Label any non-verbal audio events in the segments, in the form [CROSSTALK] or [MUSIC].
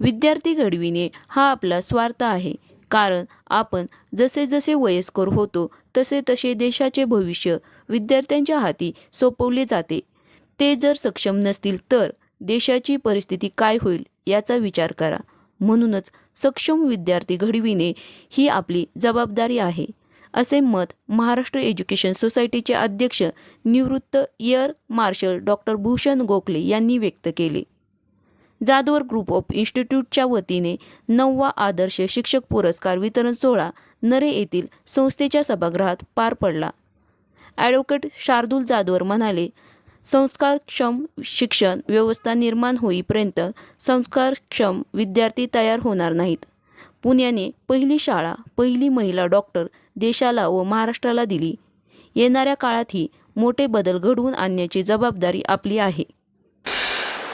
विद्यार्थी घडविणे हा आपला स्वार्थ आहे. कारण आपण जसे जसे वयस्कर होतो तसे तसे देशाचे भविष्य विद्यार्थ्यांच्या हाती सोपवले जाते. ते जर सक्षम नसतील तर देशाची परिस्थिती काय होईल याचा विचार करा. म्हणूनच सक्षम विद्यार्थी घडविणे ही आपली जबाबदारी आहे. असे मत महाराष्ट्र एज्युकेशन सोसायटीचे अध्यक्ष निवृत्त air marshal doctor Bhushan Gokhale यांनी व्यक्त केले. जाधवर ग्रुप ऑफ इन्स्टिट्यूटच्या वतीने नववा आदर्श शिक्षक पुरस्कार वितरण सोहळा नरे येथील संस्थेच्या सभागृहात पार पडला. ॲडव्होकेट शार्दूल जाधवर म्हणाले संस्कारक्षम शिक्षण व्यवस्था निर्माण होईपर्यंत संस्कारक्षम विद्यार्थी तयार होणार नाहीत. पुण्याने पहिली शाळा पहिली महिला डॉक्टर देशाला व महाराष्ट्राला दिली. येणाऱ्या काळातही मोठे बदल घडवून आणण्याची जबाबदारी आपली आहे.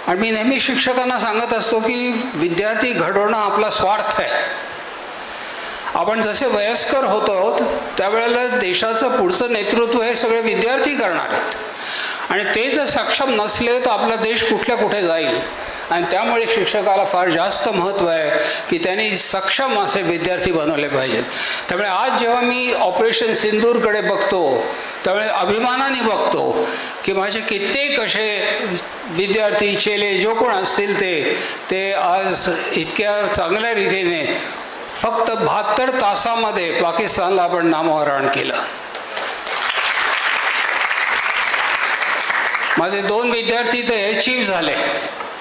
आणि मी नेहमी शिक्षकांना सांगत असतो की विद्यार्थी घडवणं आपला स्वार्थ आहे. आपण जसे वयस्कर होतो त्यावेळेला देशाचं पुढचं नेतृत्व हे सगळे विद्यार्थी करणार आहेत. आणि ते जर सक्षम नसले तर आपला देश कुठल्या कुठे जाईल? आणि त्यामुळे शिक्षकाला फार जास्त महत्त्व आहे. की त्यांनी सक्षम असे विद्यार्थी बनवले पाहिजेत. त्यामुळे आज जेव्हा मी ऑपरेशन सिंदूरकडे बघतो त्यामुळे अभिमानाने बघतो की माझे कित्येक असे विद्यार्थी चेले जो कोण असतील ते ते आज इतक्या चांगल्या रीतीने फक्त बहात्तर तासामध्ये पाकिस्तानला आपण नामोहरण केलं. माझे दोन विद्यार्थी तर एअर चीफ झाले.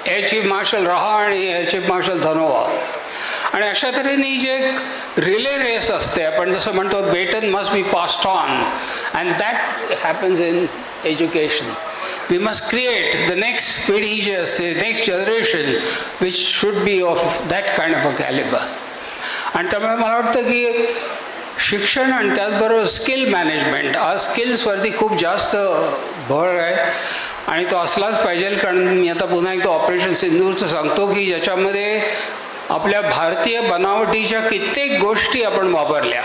एअर चीफ मार्शल रहा आणि एअर चीफ मार्शल धनोवा. आणि अशा तऱ्हेने जे रिले रेस असते आपण जसं म्हणतो baton must be passed on and that happens in education we must create the next पिढी जी असते next generation which should be of that kind of a calibre आणि त्यामुळे मला वाटतं की शिक्षण आणि त्याचबरोबर स्किल मॅनेजमेंट आज स्किल्सवरती खूप जास्त भर आहे. आणि तो असलाच पाहिजे कारण मी आता पुन्हा एकदा ऑपरेशन सिंदूरचं सांगतो की ज्याच्यामध्ये आपल्या भारतीय बनावटीच्या कित्येक गोष्टी आपण वापरल्या.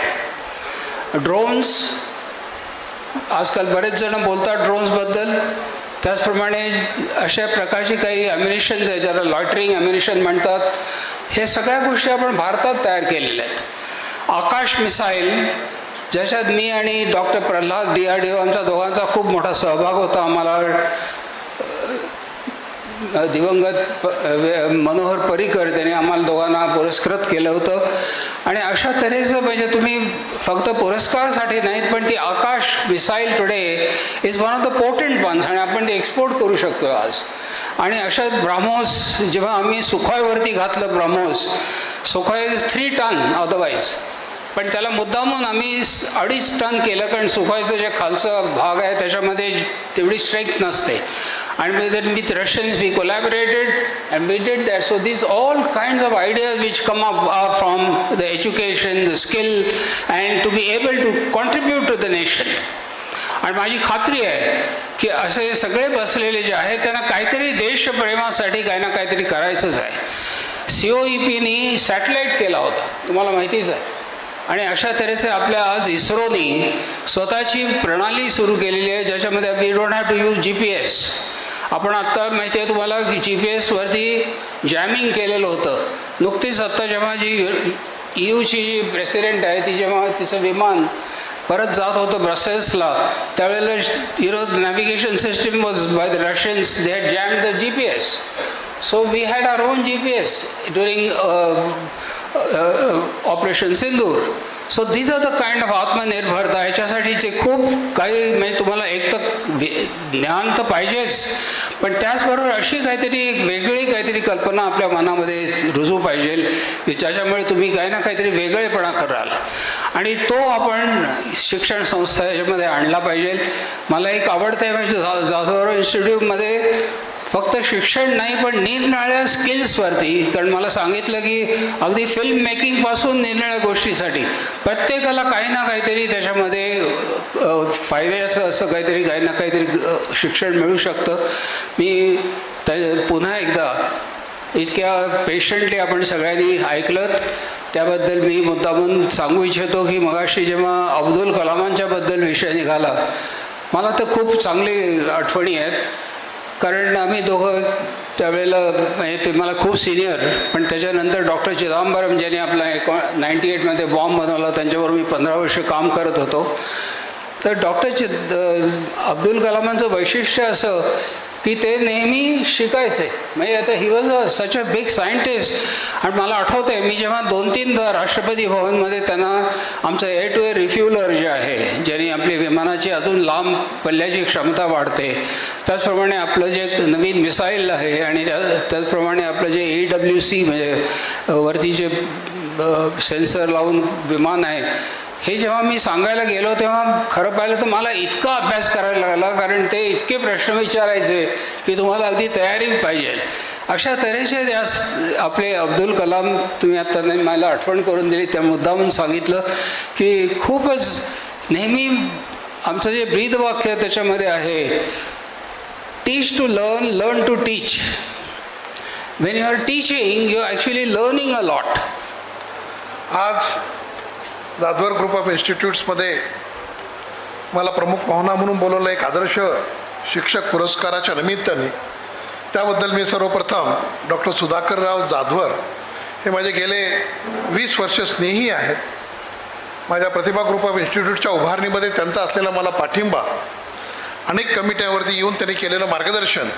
ड्रोन्स आजकाल बरेच जण बोलतात ड्रोन्सबद्दल त्याचप्रमाणे अशा प्रकारची काही अम्युनिशन्स आहे ज्याला लॉटरिंग अम्युनिशन म्हणतात. हे सगळ्या गोष्टी आपण भारतात तयार केलेल्या आहेत. आकाश मिसाईल ज्याच्यात मी आणि doctor Pralhad D R D O आमच्या दोघांचा खूप मोठा सहभाग होता आम्हाला. दिवंगत प- मनोहर पर्रिकर त्यांनी आम्हाला दोघांना पुरस्कृत केलं होतं. आणि अशा तऱ्हेचं म्हणजे तुम्ही फक्त पुरस्कारासाठी नाहीत पण ती Akash missile today is one of the important ones आणि आपण ते एक्सपोर्ट करू शकतो आज. आणि अशा ब्राह्मोस जेव्हा आम्ही सुखॉयवरती घातलं BrahMos Sukhoi is three ton otherwise पण त्याला मुद्दामून आम्ही अडीच टन केलं कारण सुखायचं जे खालचं भाग आहे त्याच्यामध्ये तेवढी स्ट्रेंथ नसते. आणि with Russians we collaborated and we did that. So these all kinds of ideas which come up are from the education the skill and to be able to contribute to the nation आणि माझी खात्री आहे की असे सगळे बसलेले जे आहेत त्यांना काहीतरी देशप्रेमासाठी काही ना काहीतरी करायचंच आहे. सी ओ ई पीनी सॅटेलाईट केला होता. तुम्हाला माहितीच आहे. आणि अशा तऱ्हेचे आपल्या आज इस्रोनी स्वतःची प्रणाली सुरू केलेली आहे ज्याच्यामध्ये we don't have to use G P S आपण आत्ता माहिती आहे तुम्हाला की जी पी एसवरती जॅमिंग केलेलं होतं. नुकतीच आत्ता जेव्हा जी ईयूची जी प्रेसिडेंट आहे ती जेव्हा तिचं विमान परत जात होतं ब्रसेल्सला त्यावेळेला you navigation system was by the Russians they had jam the G P S so we had our own G P S during operation Sindoor so these are the kind of आत्मनिर्भरता ह्याच्यासाठीचे खूप काही म्हणजे तुम्हाला एक तर ज्ञान तर पाहिजेच पण त्याचबरोबर अशी काहीतरी एक वेगळी काहीतरी कल्पना आपल्या मनामध्ये रुजू पाहिजे की ज्याच्यामुळे तुम्ही काही ना काहीतरी वेगळेपणा कराल आणि तो आपण शिक्षण संस्था याच्यामध्ये आणला पाहिजे मला एक आवडतं आहे म्हणजे जाधवराव इन्स्टिट्यूटमध्ये फक्त शिक्षण नाही पण निरनिराळ्या स्किल्सवरती कारण मला सांगितलं की अगदी फिल्म मेकिंगपासून निरनिराळ्या गोष्टीसाठी. प्रत्येकाला काही ना काहीतरी त्याच्यामध्ये फायद्याचं असं काहीतरी काही ना काहीतरी शिक्षण मिळू शकतं. मी त्या पुन्हा एकदा इतक्या पेशंटली आपण सगळ्यांनी ऐकलं त्याबद्दल मी मुद्दामून सांगू इच्छितो की मगाशी जेव्हा अब्दुल कलामांच्याबद्दल विषय निघाला मला तर खूप चांगली आठवणी आहेत. कारण आम्ही दोघं त्यावेळेला म्हणजे ते मला खूप सिनियर पण त्याच्यानंतर डॉक्टर चिदंबरम ज्यांनी आपला एको नाईन्टी एटमध्ये बॉम्ब बनवला त्यांच्यावर मी पंधरा वर्ष काम करत होतो. तर डॉक्टर चिद अब्दुल कलामांचं वैशिष्ट्य असं की ते नेहमी शिकायचे. म्हणजे आता he was a such a big scientist आणि मला आठवते मी जेव्हा दोन तीनदा राष्ट्रपती भवनमध्ये त्यांना आमचं एअर टू एअर रिफ्युलर जे आहे ज्याने आपली विमानाची अजून लांब पल्ल्याची क्षमता वाढते त्याचप्रमाणे आपलं जे एक नवीन मिसाईल आहे आणि त्या त्याचप्रमाणे आपलं जे ए डब्ल्यू सी म्हणजे वरती जे सेन्सर लावून विमान आहे हे जेव्हा मी सांगायला गेलो तेव्हा खरं पाहिलं तर मला इतका अभ्यास करायला लागला कारण ते इतके प्रश्न विचारायचे की तुम्हाला अगदी तयारी पाहिजे. अशा तऱ्हेचे त्या आपले अब्दुल कलाम तुम्ही आता नाही मला आठवण करून दिली त्या मुद्दामून सांगितलं की खूपच नेहमी आमचं जे ब्रीदवाक्य त्याच्यामध्ये आहे teach to learn learn to teach when you are teaching you actually learning a lot आज दादवर ग्रुप ऑफ इन्स्टिट्यूट्समध्ये मला प्रमुख पाहुणा म्हणून बोलवलं एक आदर्श शिक्षक पुरस्काराच्या निमित्ताने. त्याबद्दल मी सर्वप्रथम डॉक्टर सुधाकरराव जाधवर हे माझे गेले वीस वर्ष स्नेही आहेत. माझ्या प्रतिभा ग्रुप ऑफ इन्स्टिट्यूटच्या उभारणीमध्ये त्यांचा असलेला मला पाठिंबा अनेक कमिट्यांवरती येऊन त्यांनी केलेलं मार्गदर्शन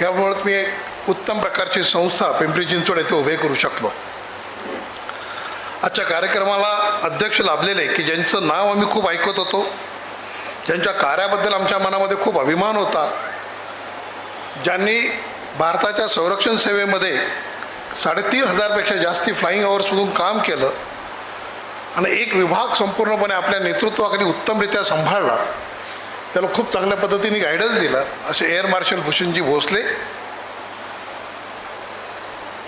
यामुळे मी एक उत्तम प्रकारची संस्था पिंपरी चिंचवड येथे उभे करू शकलो. आजच्या कार्यक्रमाला अध्यक्ष लाभलेले की ज्यांचं नाव आम्ही खूप ऐकत होतो. ज्यांच्या कार्याबद्दल आमच्या मनामध्ये खूप अभिमान होता. ज्यांनी भारताच्या संरक्षण सेवेमध्ये साडेतीन हजारपेक्षा जास्ती फ्लाईंग आवर्समधून काम केलं आणि एक विभाग संपूर्णपणे आपल्या नेतृत्वाखाली उत्तमरित्या सांभाळला. त्याला खूप चांगल्या पद्धतीने गायडन्स दिला. असे एअर मार्शल भूषणजी भोसले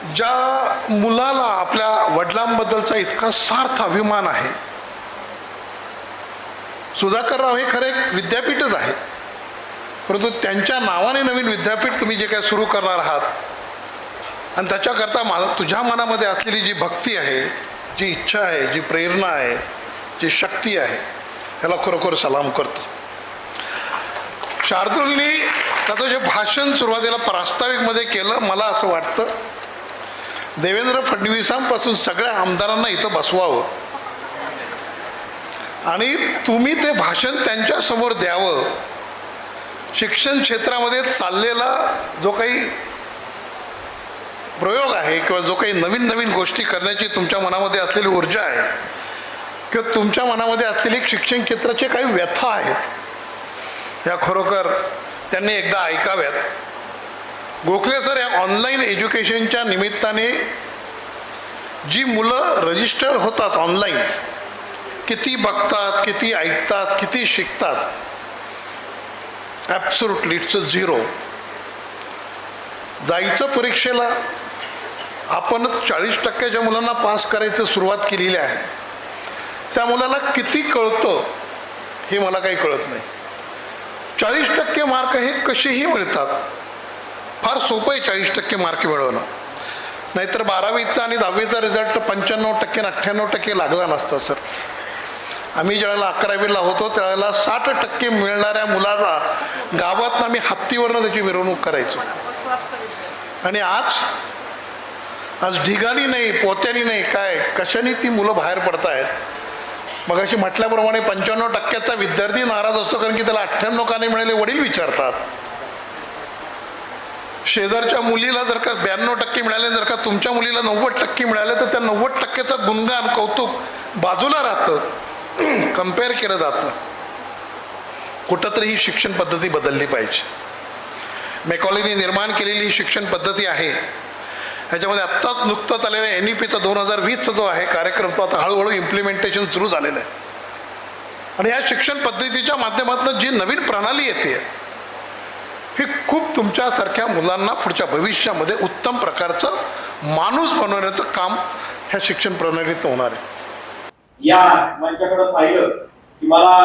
ज्या मुलाला आपल्या वडिलांबद्दलचा इतका सार्थ अभिमान आहे सुधाकरराव हे खरे एक विद्यापीठच आहे. परंतु त्यांच्या नावाने नवीन विद्यापीठ तुम्ही जे काय सुरू करणार आहात आणि त्याच्याकरता मा तुझ्या मनामध्ये असलेली जी भक्ती आहे जी इच्छा आहे जी प्रेरणा आहे जी शक्ती आहे ह्याला खरोखर सलाम करतो. शार्दूलनी त्याचं जे भाषण सुरुवातीला प्रास्ताविकमध्ये केलं मला असं वाटतं देवेंद्र फडणवीसांपासून सगळ्या आमदारांना इथं बसवावं. आणि तुम्ही ते भाषण त्यांच्यासमोर द्यावं. शिक्षण क्षेत्रामध्ये चाललेला जो काही प्रयोग आहे किंवा जो काही नवीन नवीन गोष्टी करण्याची तुमच्या मनामध्ये असलेली ऊर्जा आहे किंवा तुमच्या मनामध्ये असलेली शिक्षण क्षेत्राचे काही व्यथा आहेत या खरोखर त्यांनी एकदा ऐकाव्यात. गोखले सर या ऑनलाईन एज्युकेशनच्या निमित्ताने जी मुलं रजिस्टर्ड होतात ऑनलाईन किती बघतात किती ऐकतात किती शिकतात ॲब्सोल्युटली इट्स झिरो जायचं परीक्षेला आपण चाळीस टक्क्याच्या मुलांना पास करायचं सुरुवात केलेली आहे. त्या मुलाला किती कळतं हे मला काही कळत नाही. चाळीस टक्के मार्क हे कसेही मिळतात? फार सोपं आहे चाळीस टक्के मार्क मिळवणं. नाहीतर बारावीचा आणि दहावीचा रिझल्ट पंच्याण्णव टक्के आणि अठ्ठ्याण्णव टक्के लागला नसता सर आम्ही ज्यावेळेला अकरावीला होतो त्यावेळेला साठ टक्के मिळणाऱ्या मुलाचा गावात आम्ही हत्तीवरनं त्याची मिरवणूक करायचो. आणि आज आज ढिगाणी नाही पोत्यानी नाही काय कशाने ती मुलं बाहेर पडतायत? मग अशी म्हटल्याप्रमाणे पंच्याण्णव टक्क्याचा विद्यार्थी नाराज असतो कारण की त्याला अठ्ठ्याण्णव का नाही मिळाले वडील विचारतात. शेजारच्या मुलीला जर का ब्याण्णव टक्के मिळाले जर का तुमच्या मुलीला नव्वद टक्के मिळाले तर त्या नव्वद टक्क्याचं गुणगान कौतुक बाजूला राहतं [CLEARS THROAT] कंपेअर केलं जातं. कुठंतरी ही शिक्षण पद्धती बदलली पाहिजे. मेकॉलीने निर्माण केलेली ही शिक्षण पद्धती आहे. ह्याच्यामध्ये आत्ताच नुकतंच आलेल्या एन ई पीचा दोन हजार वीसचा जो आहे कार्यक्रम तो आता हळूहळू इम्प्लिमेंटेशन सुरू झालेलं आहे. आणि या शिक्षण पद्धतीच्या माध्यमातून जी नवीन प्रणाली येते हे खूप तुमच्यासारख्या मुलांना पुढच्या भविष्यामध्ये उत्तम प्रकारचं माणूस बनवण्याचं काम ह्या शिक्षण प्रणालीत होणार आहे. या मंचाकडे पाहिलं की मला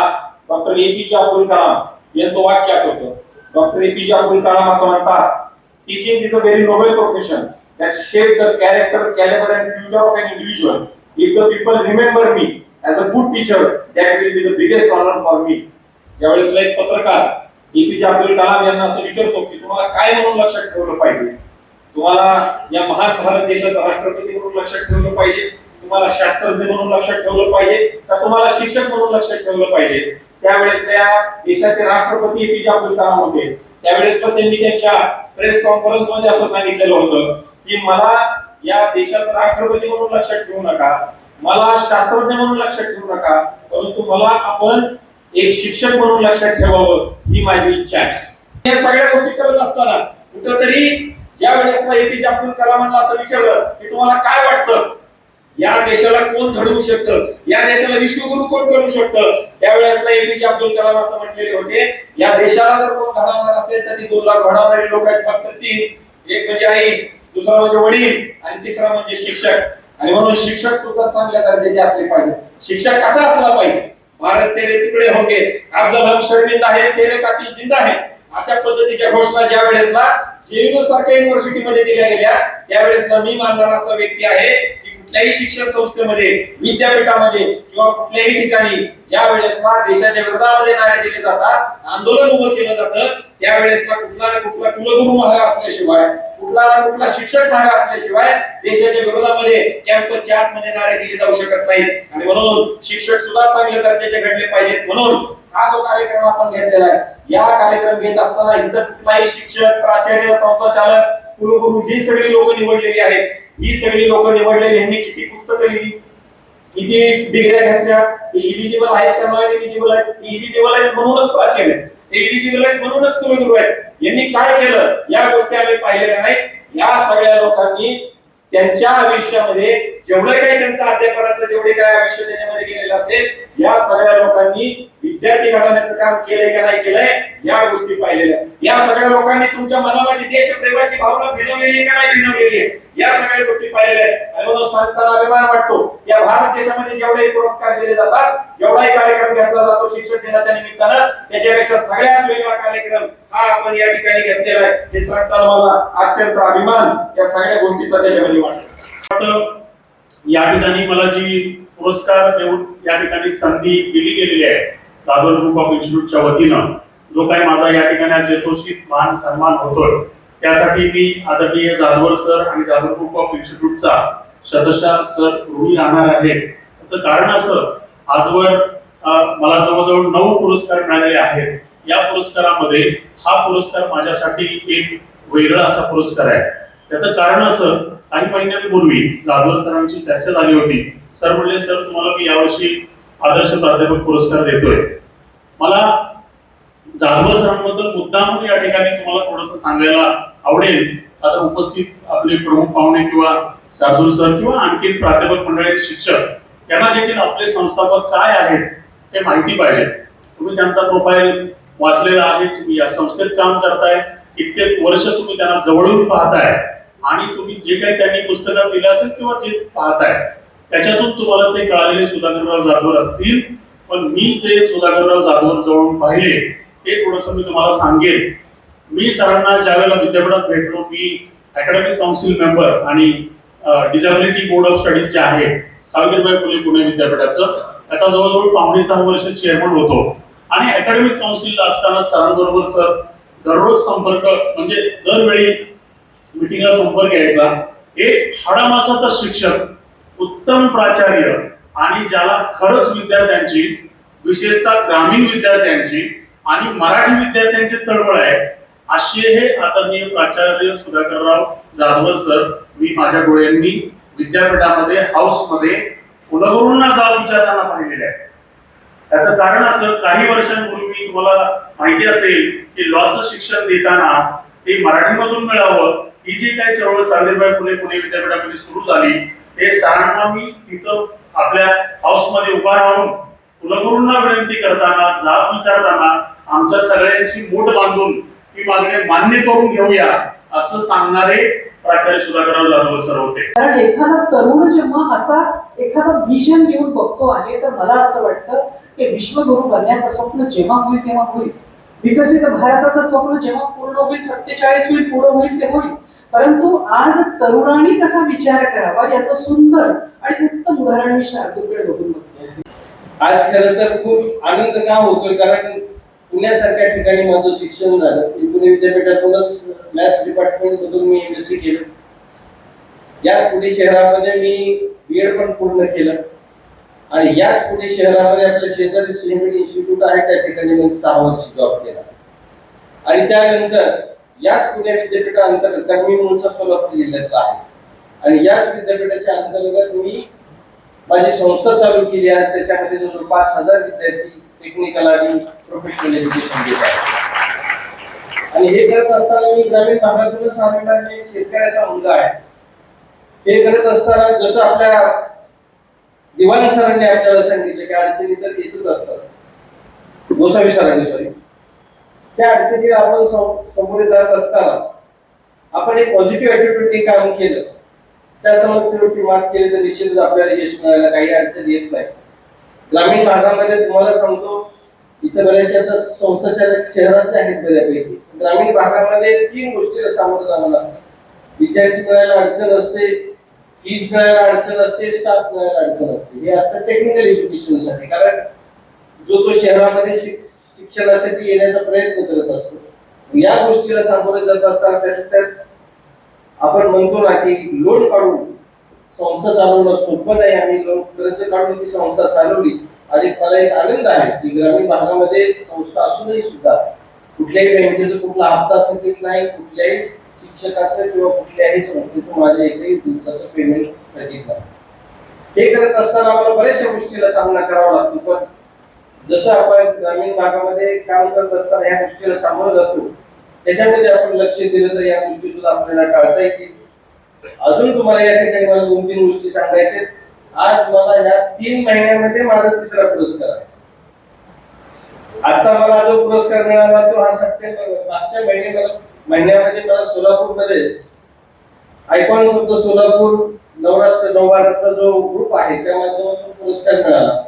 डॉक्टर ए पी जे अब्दुल कलाम यांचं वाक्य आठवतं. डॉक्टर ए पी जे अब्दुल कलाम असं म्हणतात teaching is a very noble profession that shape the character calibre and future of an individual if the people remember me as a good teacher that will be the biggest honour for me ज्यावेळेस एक पत्रकार APJ Abdul Kalam यांना असं विचारतो की तुम्हाला काय म्हणून लक्षात ठेवलं पाहिजे? तुम्हाला या महान भारत देशाचा राष्ट्रपती म्हणून लक्षात ठेवलं पाहिजे? तुम्हाला शास्त्रज्ञ म्हणून लक्षात ठेवलं पाहिजे? का तुम्हाला शिक्षक म्हणून लक्षात ठेवलं पाहिजे? त्यावेळेस या देशाचे राष्ट्रपती एपीजे अब्दुल कलाम होते. त्यावेळेस त्यांनी त्यांच्या प्रेस कॉन्फरन्समध्ये असं सांगितलेलं होतं की मला या देशाचा राष्ट्रपती म्हणून लक्षात ठेवू नका. मला शास्त्रज्ञ म्हणून लक्षात ठेवू नका. परंतु मला आपण एक शिक्षक म्हणून लक्षात ठेवावं ही माझी इच्छा आहे. या सगळ्या गोष्टी करत असताना कुठंतरी ज्या वेळेस एपीजे अब्दुल कलामांना असं विचारलं की तुम्हाला काय वाटतं? या देशाला कोण घडवू शकतं? या देशाला विश्वगुरु कोण करू शकतं? त्यावेळेस एपीजे अब्दुल कलाम असं म्हटलेले होते या देशाला जर कोण घडवणार असेल तर ती दोन लाख घडवणारे लोक आहेत फक्त तीन एक म्हणजे आई दुसरा म्हणजे वडील आणि तिसरा म्हणजे शिक्षक. आणि म्हणून शिक्षक सुद्धा चांगल्या दर्जाचे असले पाहिजे शिक्षक कसा असला पाहिजे? भारत तेरे तुकडे होंगे अफजल हम शर्मिंदा है तेरे कातिल जिंदा है अशा पद्धतीच्या घोषणा ज्या वेळेसला जेएनयू सारख्या युनिव्हर्सिटीमध्ये दिल्या गेल्या त्यावेळेसला मी मानणारा असा व्यक्ती आहे की कुठल्याही शिक्षण संस्थेमध्ये विद्यापीठामध्ये किंवा कुठल्याही ठिकाणी ज्या वेळेसला देशाच्या विरोधामध्ये नारे दिले जातात आंदोलन उभं केलं जातं त्यावेळेसला कुठला ना कुठला कुलगुरु महाग असल्याशिवाय कुठला ना कुठला शिक्षक महाग असल्याशिवाय देशाच्या विरोधामध्ये कॅम्पसच्या आतमध्ये नारे दिले जाऊ शकत नाहीत. आणि म्हणून शिक्षक सुद्धा चांगल्या दर्जाचे घडले पाहिजेत. म्हणून हा जो कार्यक्रम आपण घेतलेला आहे या कार्यक्रम घेत असताना इथं कुठलाही शिक्षक प्राचार्य संस्थाचालक कुलगुरू जी सगळी लोक निवडलेली आहेत ही सगळी लोक निवडलेली यांनी किती पुस्तकं लिहिली? किती डिग्र्या घेतल्या? इलिजिबल आहेत का नॉन इलिजिबल आहेत? इलिजिबल आहेत म्हणूनच प्राचीन आहे ते इलिजिबल आहेत म्हणूनच कुलगुरू आहेत. यांनी काय केलं? या गोष्टी आम्ही पाहिलेल्या नाहीत. या सगळ्या लोकांनी त्यांच्या आयुष्यामध्ये जेवढं काही त्यांचं अध्यापनाचं जेवढे काय आयुष्य त्याच्यामध्ये गेलेलं असेल या सगळ्या लोकांनी विद्यार्थी घडवण्याचं काम केलंय का नाही केलंय या गोष्टी पाहिलेल्या. या सगळ्या लोकांनी तुमच्या मनामध्ये देशप्रेमाची भावना भिनवलेली आहे का नाही भिनवलेली आहे? या सगळ्या गोष्टी पाहिलेल्या आहेत. आणि म्हणून सांगताना अभिमान वाटतो. या भारत देशामध्ये जेवढे पुरस्कार दिले जातात जेवढाही कार्यक्रम घेतला जातो शिक्षक दिनाच्या निमित्तानं त्याच्यापेक्षा सगळ्यात वेगळा कार्यक्रम हा आपण या ठिकाणी घेतलेला आहे. हे सांगताना मला अत्यंत अभिमान या सगळ्या गोष्टीचा त्याच्यामध्ये वाटतो या ठिकाणी मला जी पुरस्कार देऊन या ठिकाणी संधी दिली गेलेली आहे दादर ग्रुप ऑफ इन्स्टिट्यूटच्या वतीनं जो काही माझा या ठिकाणी आज यथोचित मान सन्मान होतोय त्यासाठी मी आदरणीय जाधवर सर आणि जाधव ग्रुप ऑफ इन्स्टिट्यूटचा शतशः सर ऋणी राहणार आहे. त्याचं कारण असं आजवर मला जवळजवळ नऊ पुरस्कार मिळालेले आहेत. या पुरस्कारामध्ये हा पुरस्कार माझ्यासाठी एक वेगळा असा पुरस्कार आहे. त्याचं कारण असं काही महिन्यांपूर्वी जाधवर सरांची चर्चा झाली होती. सर म्हणले सर तुम्हाला मी यावर्षी आदर्श प्राध्यापक पुरस्कार देतोय. मला जाधव सरांबद्दल मुद्दाम या ठिकाणी तुम्हाला थोडस सांगायला आवडेल. आता उपस्थित आपले प्रमुख पाहुणे किंवा जाधव सर किंवा आणखी प्राध्यापक मंडळाचे शिक्षक त्यांना देखील आपले संस्थापक काय आहेत हे माहिती पाहिजे. तुम्ही त्यांचा प्रोफाईल वाचलेला आहे तुम्ही या संस्थेत काम करताय कित्येक वर्ष तुम्ही त्यांना जवळून पाहताय आणि तुम्ही जे काही त्यांनी पुस्तकात दिलं असेल किंवा जे पाहताय त्याच्यातून तुम्हाला ते कळालेले सुधाकरराव जाधवर असतील. पण मी जे सुधाकरराव जाधवर जवळून पाहिले ते थोडस मी तुम्हाला सांगेन. मी सरांना ज्या वेळेला विद्यापीठात भेटलो मी अकॅडमिक काउन्सिल मेंबर आणि डिझॅबिलिटी बोर्ड ऑफ स्टडीज जे आहे सावित्रीबाई फुले पुणे विद्यापीठाचं त्याचा जवळजवळ पावणे सहा वर्ष चेअरमन होतो. आणि अकॅडमिक काउन्सिलला असताना सरांबरोबर सर दररोज संपर्क म्हणजे दरवेळी मिटिंगला संपर्क यायचा. हे हाडामासाचा शिक्षक उत्तम प्राचार्य आणि ज्याला खरंच विद्यार्थ्यांची विशेषतः ग्रामीण विद्यार्थ्यांची आणि मराठी विद्यार्थ्यांची तळमळ आहे. असे हे आदरणीय प्राचार्य सुधाकरराव जाधव सर मी माझ्या डोळ्यांनी विद्यापीठामध्ये हाऊसमध्ये कुलगुरूंना जाऊन विचारताना पाहिलेले आहे. त्याचं कारण असं काही वर्षांपूर्वी तुम्हाला माहिती असेल की लॉचं शिक्षण देताना ते मराठीमधून मिळावं ही जी काही चळवळ सावित्रीबाई फुले पुणे विद्यापीठामध्ये सुरू झाली ते सरांना मी तिथं आपल्या हाऊसमध्ये उभा राहून कुलगुरूंना विनंती करताना जाब विचारताना आमच्या सगळ्यांची मूठ बांधून ही मागणी मान्य करून घेऊया असं सांगणारे प्राचार्य सुधाकरराव जाधव सर होते. कारण एखादा तरुण जेव्हा असा एखादा व्हिजन घेऊन बघतो आहे तर मला असं वाटतं की विश्वगुरु बनण्याचं स्वप्न जेव्हा होईल तेव्हा होईल. विकसित भारताचं स्वप्न जेव्हा पूर्ण होईल सत्तेचाळीस होईल पुढं होईल ते होईल. परंतु आज तरुणांनी कसा विचार करावा याचं सुंदर आणि उत्तम उदाहरण मी शार्दूलकडे बघून बघतो. आज खरं तर खूप आनंद का होतोय? कारण पुण्यासारख्या ठिकाणी माझं शिक्षण झालं. मी पुणे विद्यापीठातूनच मॅथ्स डिपार्टमेंट मधून मी एम एस सी केलं. याच पुणे शहरामध्ये मी बी एड पण पूर्ण केलं. आणि याच पुणे शहरामध्ये आपल्या शेजारी सिमेंट इन्स्टिट्यूट आहे त्या ठिकाणी मी सहा वर्ष जॉब केला. आणि त्यानंतर याच पुणे विद्यापीठाअंतर्गत मी मूळचा सोलापूर जिल्ह्यातला आहे आणि याच विद्यापीठाच्या अंतर्गत मी माझी संस्था चालू केली आहे. त्याच्यामध्ये जवळ पाच हजार विद्यार्थी टेक्निकल आणि प्रोफेशनल एज्युकेशन घेत आहे. आणि हे करत असताना मी ग्रामीण भागातूनच आलेला एक शेतकऱ्याचा मुलगा आहे. हे करत असताना जसं आपल्या दिवाणी सरांनी आपल्याला सांगितलं की अडचणी तर येतच असतात. गोसावी सरांनी सॉरी त्या अडचणीला आपण समोर सामोरे जात असताना आपण एक पॉझिटिव्ह ऍटिट्यूडने काम केलं. त्या समस्येवरती मात केली तर निश्चितच आपल्याला यश मिळायला काही अडचण येत नाही. ग्रामीण भागामध्ये तुम्हाला सांगतो इथं बऱ्याचशा आता संस्था चालक शहरातल्या आहेत बऱ्यापैकी. ग्रामीण भागामध्ये तीन गोष्टीला सामोरं जावं लागतं. विद्यार्थी मिळायला अडचण असते फीज मिळायला अडचण असते स्टाफ मिळायला अडचण असते. हे असतं टेक्निकल एज्युकेशनसाठी कारण जो तो शहरामध्ये शिक्षणासाठी येण्याचा प्रयत्न करत असतो या गोष्टीला सामोरे जात असताना त्याच्यात आपण म्हणतो ना की लोन काढून संस्था चालवणं सोपं नाही आणि लोन कर्ज काढून ती संस्था चालवली आणि मला एक आनंद आहे की ग्रामीण भागामध्ये संस्था असूनही सुद्धा कुठल्याही बँकेचा कुठला हप्ता थकीत नाही कुठल्याही शिक्षकाचं किंवा कुठल्याही संस्थेचं माझ्या एकही दिवसाचं पेमेंट थकीत नाही. हे करत असताना आम्हाला बऱ्याचशा गोष्टीला सामना करावा लागतो पण जसं आपण ग्रामीण भागामध्ये काम करत असताना या गोष्टीला सामोरं जातो त्याच्यामध्ये आपण लक्ष दिलं तर या गोष्टी सुद्धा आपल्याला टाळता येतील. अजून तुम्हाला या ठिकाणी मला दोन तीन गोष्टी सांगायचे आज मला या तीन महिन्यामध्ये माझा तिसरा पुरस्कार आहे. आता मला जो पुरस्कार मिळाला तो हा सप्टेंबर मागच्या महिन्यामध्ये महिन्यामध्ये मला सोलापूरमध्ये आयकॉन शब्द सोलापूर नवराष्ट्र नवभारतचा जो ग्रुप आहे त्या माध्यमातून पुरस्कार मिळाला.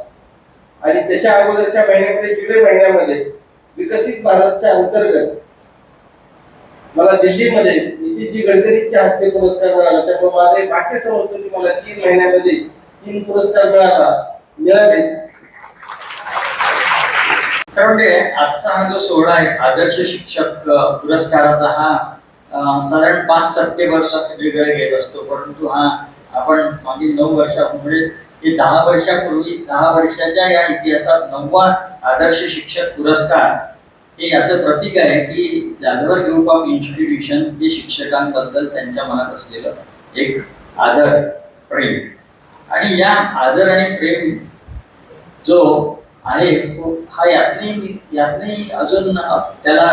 आणि त्याच्या अगोदरच्या महिन्यामध्ये जुलै महिन्यामध्ये विकसित भारतच्या अंतर्गत मला दिल्लीमध्ये नितीनजी गडकरींच्या हस्ते पुरस्कार मिळाला. त्यामुळे माझं एक भाग्य समजतो की मला तीन महिन्यामध्ये तीन पुरस्कार मिळाला. मिळाले. कारण आजचा हा जो सोहळा आहे आदर्श शिक्षक पुरस्काराचा हा साधारण पाच सप्टेंबरला सगळीकडे घेत असतो. परंतु हा आपण मागील नऊ वर्षापूर्वी हे दहा वर्षापूर्वी दहा वर्षाच्या या इतिहासात नववा आदर्श शिक्षक पुरस्कार हे याचं प्रतीक आहे की जाधवर ग्रुप ऑफ इन्स्टिट्यूशन हे शिक्षकांबद्दल त्यांच्या मनात असलेलं एक आदर प्रेम. आणि या आदर आणि प्रेम जो आहे तो हा यातने यातनी अजून त्याला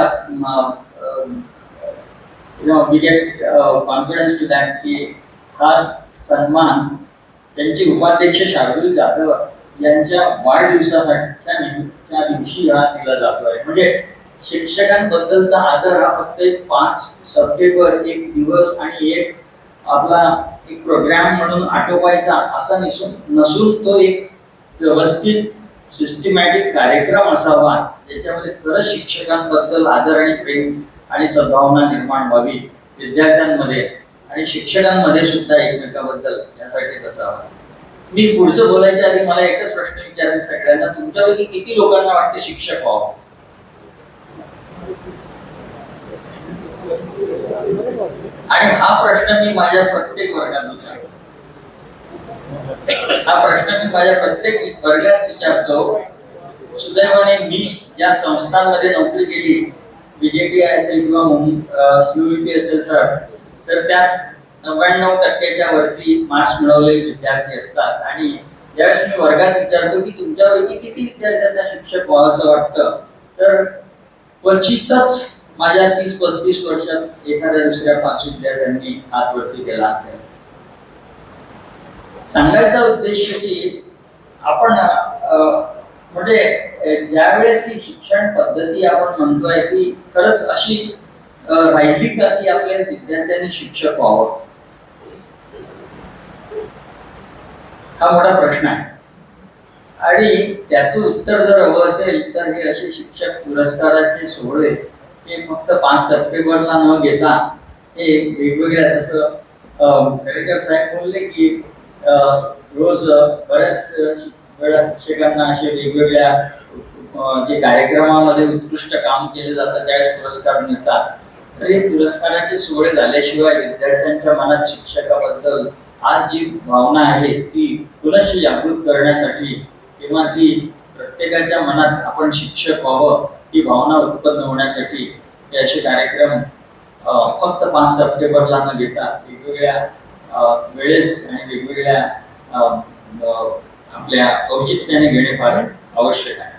we get confidence to that की हा सन्मान त्यांचे उपाध्यक्ष शार्दुल जाधव यांच्या वाढदिवसासाठीच्या दिवशी हा दिला जातो आहे म्हणजे शिक्षकांबद्दलचा आदर हा फक्त एक पाच सप्टेंबर एक दिवस आणि एक आपला एक प्रोग्राम म्हणून आटोपायचा असा नसून नसून तो एक व्यवस्थित सिस्टमॅटिक कार्यक्रम असावा ज्याच्यामध्ये खरंच शिक्षकांबद्दल आदर आणि प्रेम आणि सद्भावना निर्माण व्हावी विद्यार्थ्यांमध्ये आणि शिक्षकांमध्ये सुद्धा एकमेकाबद्दल यासाठीच असावा. मी पुढचं बोलायच्या आधी मला एकच प्रश्न विचारायचा सगळ्यांना तुमच्यापैकी किती लोकांना वाटते शिक्षक व्हावं? आणि हा प्रश्न मी माझ्या प्रत्येक वर्गात विचारतो. हा प्रश्न मी माझ्या प्रत्येक वर्गात विचारतो. सुदैवाने मी ज्या संस्थांमध्ये नोकरी केली बीजेपी असेल किंवा सीयूपी असेल सर तर त्यात नव्याण्णव टक्क्याच्या वरती मार्क्स मिळवलेले विद्यार्थी असतात. आणि ज्यावेळेस मी वर्गात विचारतो की तुमच्यापैकी किती विद्यार्थ्यांना शिक्षक व्हावं असं वाटतं तर क्वचितच माझ्या तीस पस्तीस वर्षात एखाद्या दुसऱ्या पाच विद्यार्थ्यांनी हात वरती केला असेल. सांगायचा उद्देश की आपण म्हणजे ज्या ज्यावेळेस ही शिक्षण पद्धती आपण म्हणतोय की खरंच अशी राहिली का की आपल्या विद्यार्थ्यांनी शिक्षक व्हावं? हा मोठा प्रश्न आहे. आणि त्याचं उत्तर जर हवं असेल तर हे असे शिक्षक पुरस्काराचे सोहळे हे फक्त पाच सप्टेंबरला न घेता हे वेगवेगळ्या जसं खरेकर साहेब बोलले की अं, रोज बऱ्याच वेळा शिक्षकांना असे वेगवेगळ्या जे कार्यक्रमामध्ये उत्कृष्ट काम केले जातं त्यावेळेस पुरस्कार मिळतात. तर हे पुरस्काराचे सोहळे झाल्याशिवाय विद्यार्थ्यांच्या मनात शिक्षकाबद्दल आज जी भावना आहे ती पुनश्च जागृत करण्यासाठी किंवा ती प्रत्येकाच्या मनात आपण शिक्षक व्हावं ही भावना उत्पन्न होण्यासाठी हे असे कार्यक्रम अं, फक्त पाच सप्टेंबरला न घेता वेगवेगळ्या अं, वेळेस आणि वेगवेगळ्या अं, आपल्या औचित्याने घेणे फार आवश्यक आहे.